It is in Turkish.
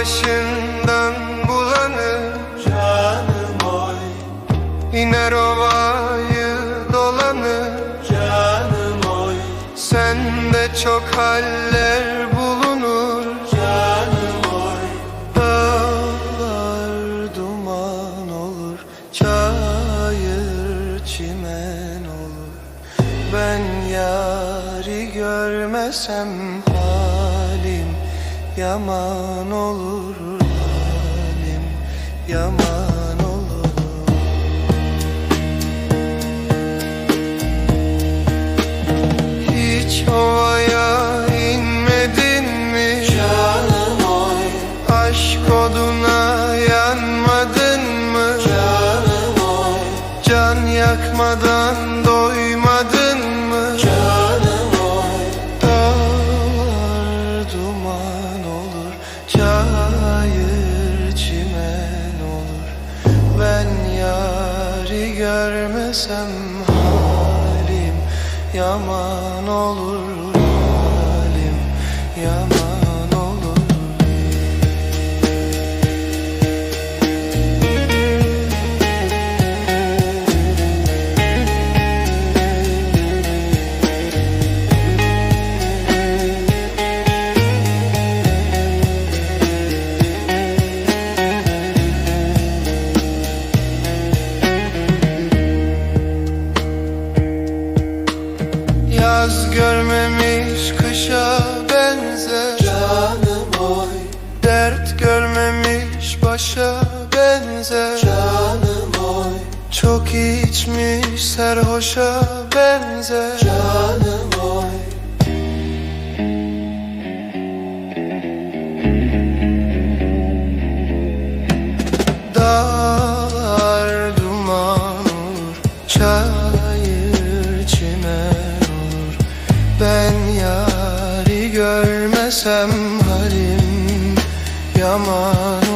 Başından bulanır. Canım oy. İner ovayı dolanır. Canım oy. Sende çok haller bulunur. Canım oy. Dağlar duman olur Çayır çimen olur. Ben yari görmesem Yaman olur halim Yaman olur Hiç ovaya inmedin mi? Canım oy Aşk oduna yanmadın mı? Canım oy Can yakmadan görmesem halim Yaman olur halim Yaman görmemiş kışa benzer. Canım oy. Dert görmemiş başa benzer. Canım oy. Çok içmiş serhoşa benzer. Canım oy görmesem halim Yaman